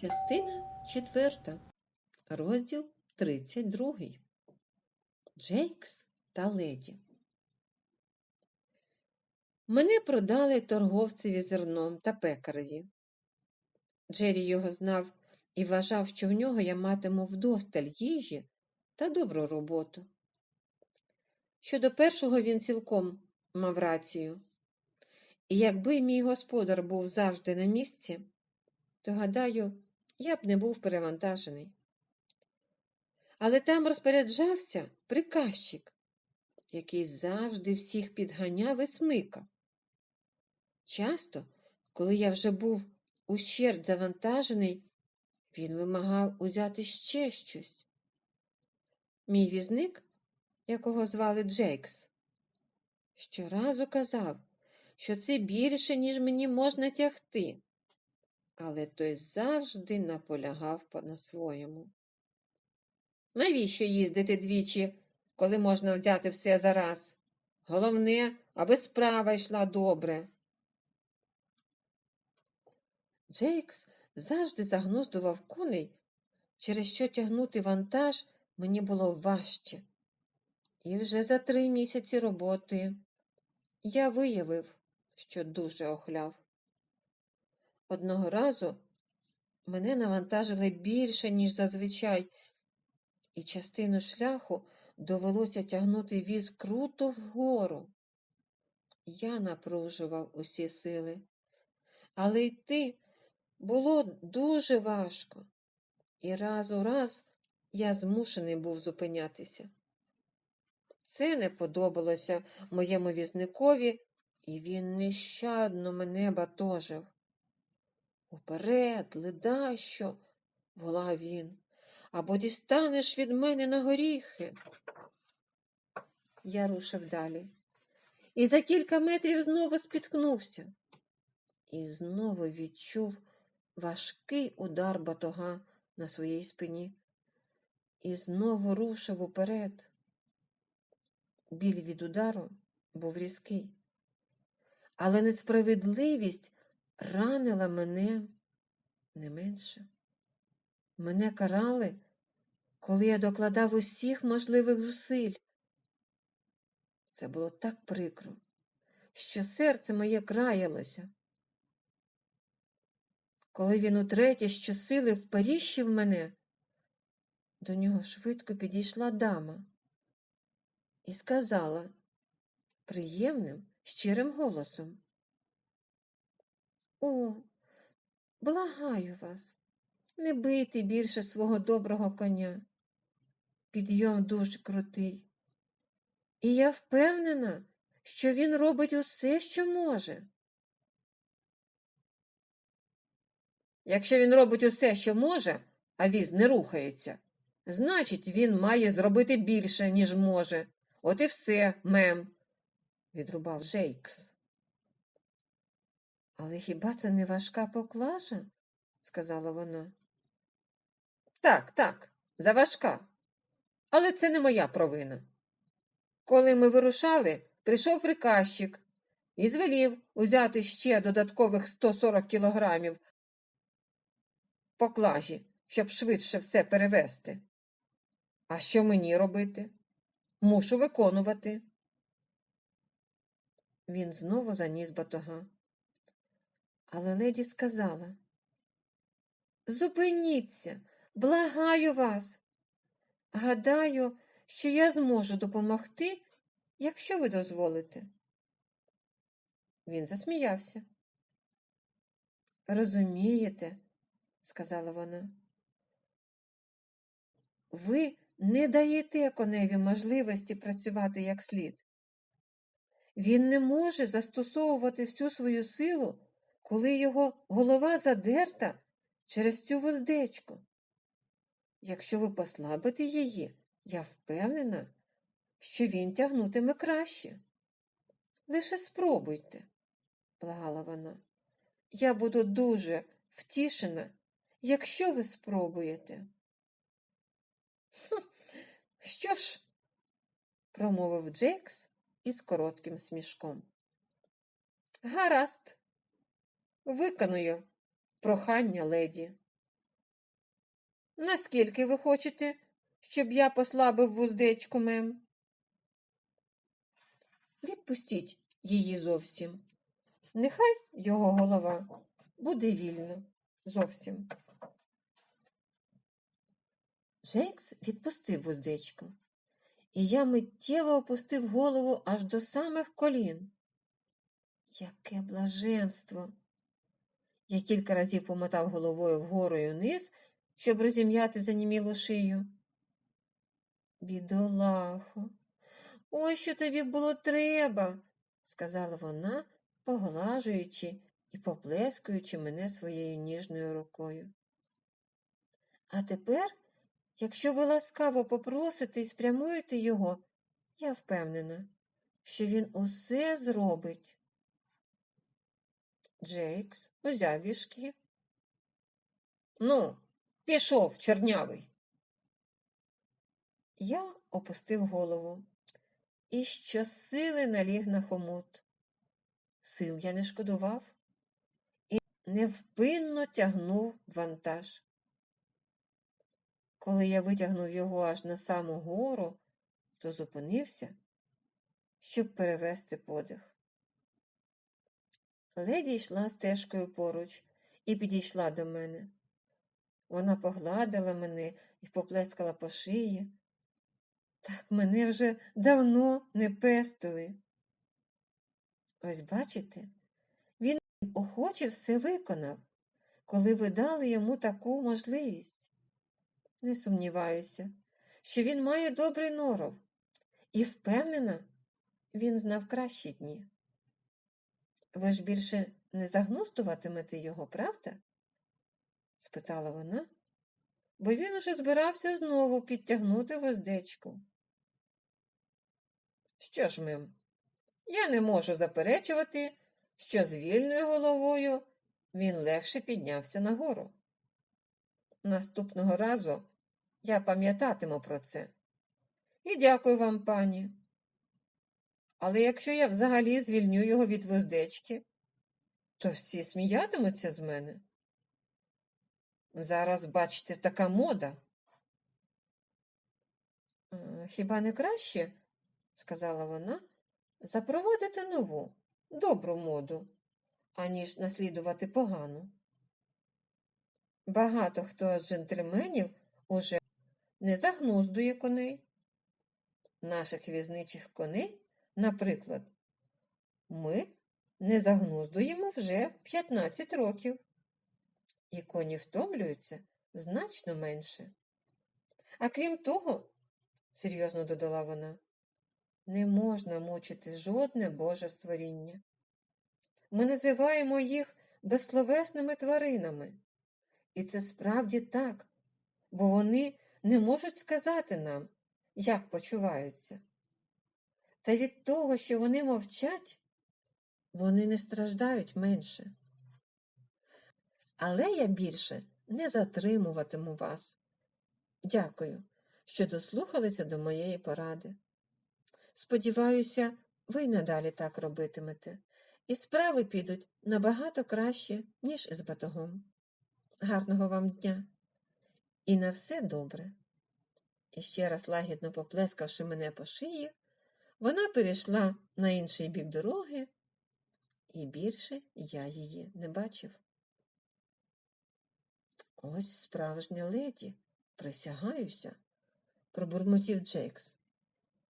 Частина четверта. Розділ 32. Джейкс та леді. Мене продали торговцеві зерном та пекареві. Джері його знав і вважав, що в нього я матиму вдосталь їжі та добру роботу. Щодо першого він цілком мав рацію. І якби мій господар був завжди на місці, то, гадаю, я б не був перевантажений. Але там розпоряджався приказчик, який завжди всіх підганяв і смикав. Часто, коли я вже був ущерть завантажений, він вимагав узяти ще щось. Мій візник, якого звали Джейкс, щоразу казав, що це більше, ніж мені можна тягти але той завжди наполягав на своєму. Навіщо їздити двічі, коли можна взяти все зараз? Головне, аби справа йшла добре. Джейкс завжди загнуздував коней, через що тягнути вантаж мені було важче. І вже за три місяці роботи я виявив, що дуже охляв. Одного разу мене навантажили більше, ніж зазвичай, і частину шляху довелося тягнути віз круто вгору. Я напружував усі сили, але йти було дуже важко, і раз у раз я змушений був зупинятися. Це не подобалося моєму візникові, і він нещадно мене батожив. Уперед, ледащо, волав він, або дістанеш від мене на горіхи. Я рушив далі. І за кілька метрів знову спіткнувся. І знову відчув важкий удар батога на своїй спині. І знову рушив уперед. Біль від удару був різкий. Але несправедливість ранила мене не менше. Мене карали, коли я докладав усіх можливих зусиль. Це було так прикро, що серце моє краялося. Коли він утретє щосили вперіщив мене, до нього швидко підійшла дама і сказала приємним, щирим голосом. О, благаю вас, не бийте більше свого доброго коня. Підйом дуже крутий. І я впевнена, що він робить усе, що може. Якщо він робить усе, що може, а віз не рухається, значить, він має зробити більше, ніж може. От і все, мем, відрубав Жейкс. Але хіба це не важка поклажа? сказала вона. Так, так, заважка. Але це не моя провина. Коли ми вирушали, прийшов приказчик і звелів узяти ще додаткових 140 кілограмів поклажі, щоб швидше все перевезти. А що мені робити? Мушу виконувати. Він знову заніс батога. Але леді сказала Зупиніться, благаю вас. Гадаю, що я зможу допомогти, якщо ви дозволите. Він засміявся. Розумієте, сказала вона, ви не даєте коневі можливості працювати як слід. Він не може застосовувати всю свою силу коли його голова задерта через цю вуздечку. Якщо ви послабите її, я впевнена, що він тягнутиме краще. Лише спробуйте, благала вона. Я буду дуже втішена, якщо ви спробуєте. Що ж, промовив Джекс із коротким смішком. Гаразд, Виконую прохання леді. Наскільки ви хочете, щоб я послабив вуздечку, мем? Відпустіть її зовсім. Нехай його голова буде вільна зовсім. Джейкс відпустив вуздечку, і я миттєво опустив голову аж до самих колін. Яке блаженство! Я кілька разів помотав головою вгору і вниз, щоб розім'яти занімілу шию. Бідолахо, ось що тобі було треба, сказала вона, поглажуючи і поплескуючи мене своєю ніжною рукою. А тепер, якщо ви ласкаво попросите і спрямуєте його, я впевнена, що він усе зробить. Джейкс узяв вішки. Ну, пішов, чорнявий. Я опустив голову і щосили наліг на хомут. Сил я не шкодував і невпинно тягнув вантаж. Коли я витягнув його аж на саму гору, то зупинився, щоб перевести подих. Леді йшла стежкою поруч і підійшла до мене. Вона погладила мене і поплескала по шиї. Так мене вже давно не пестили. Ось бачите, він охоче все виконав, коли ви дали йому таку можливість. Не сумніваюся, що він має добрий норов, і впевнена, він знав кращі дні. Ви ж більше не загнустуватимете його, правда? спитала вона, бо він уже збирався знову підтягнути воздечку. Що ж, мим, я не можу заперечувати, що з вільною головою він легше піднявся нагору. Наступного разу я пам'ятатиму про це. І дякую вам, пані. Але якщо я взагалі звільню його від воздечки, то всі сміятимуться з мене. Зараз, бачите, така мода. «Е, Хіба не краще, сказала вона, запровадити нову, добру моду, аніж наслідувати погану. Багато хто з джентльменів уже не загнуздує коней. Наших візничих коней Наприклад, ми не загнуздуємо вже 15 років, і коні втомлюються значно менше. А крім того, серйозно додала вона, не можна мучити жодне Боже створіння. Ми називаємо їх безсловесними тваринами, і це справді так, бо вони не можуть сказати нам, як почуваються. Та від того, що вони мовчать, вони не страждають менше. Але я більше не затримуватиму вас. Дякую, що дослухалися до моєї поради. Сподіваюся, ви й надалі так робитимете, і справи підуть набагато краще, ніж із батогом. Гарного вам дня! І на все добре. І ще раз лагідно поплескавши мене по шиї, вона перейшла на інший бік дороги, і більше я її не бачив. Ось справжня леді, присягаюся, пробурмотів Джейкс.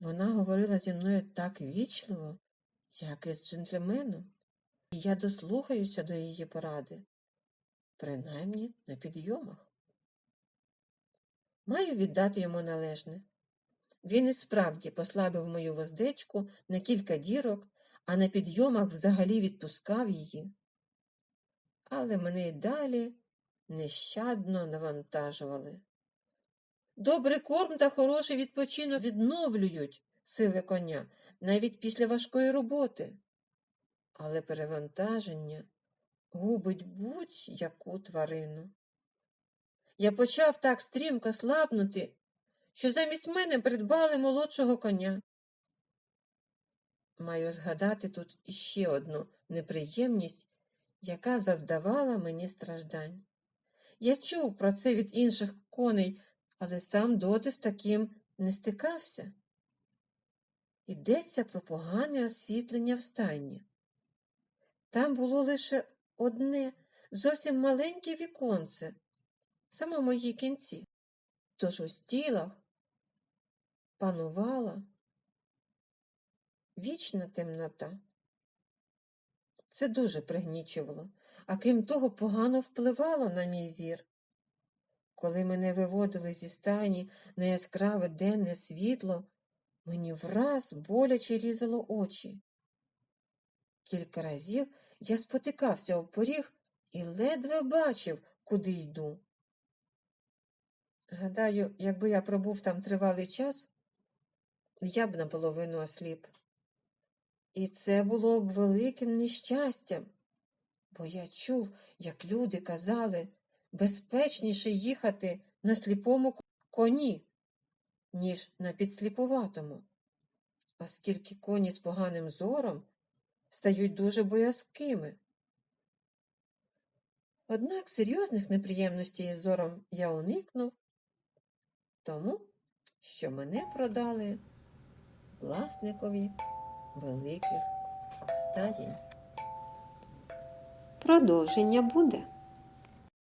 Вона говорила зі мною так вічливо, як і з джентльменом, і я дослухаюся до її поради, принаймні на підйомах. Маю віддати йому належне. Він і справді послабив мою воздечку на кілька дірок, а на підйомах взагалі відпускав її. Але мене й далі нещадно навантажували. Добрий корм та хороший відпочинок відновлюють сили коня навіть після важкої роботи. Але перевантаження губить будь-яку тварину. Я почав так стрімко слабнути, що замість мене придбали молодшого коня. Маю згадати тут іще одну неприємність, яка завдавала мені страждань. Я чув про це від інших коней, але сам доти з таким не стикався. Йдеться про погане освітлення в стайні. Там було лише одне зовсім маленьке віконце, саме в її кінці. Тож у стілах панувала вічна темнота. Це дуже пригнічувало, а крім того, погано впливало на мій зір. Коли мене виводили зі стайні на яскраве денне світло, мені враз боляче різало очі. Кілька разів я спотикався об поріг і ледве бачив, куди йду. Гадаю, якби я пробув там тривалий час, я б наполовину осліп. І це було б великим нещастям, бо я чув, як люди казали, безпечніше їхати на сліпому коні, ніж на підсліпуватому, оскільки коні з поганим зором стають дуже боязкими. Однак серйозних неприємностей із зором я уникнув, тому що мене продали власникові великих стадій. Продовження буде.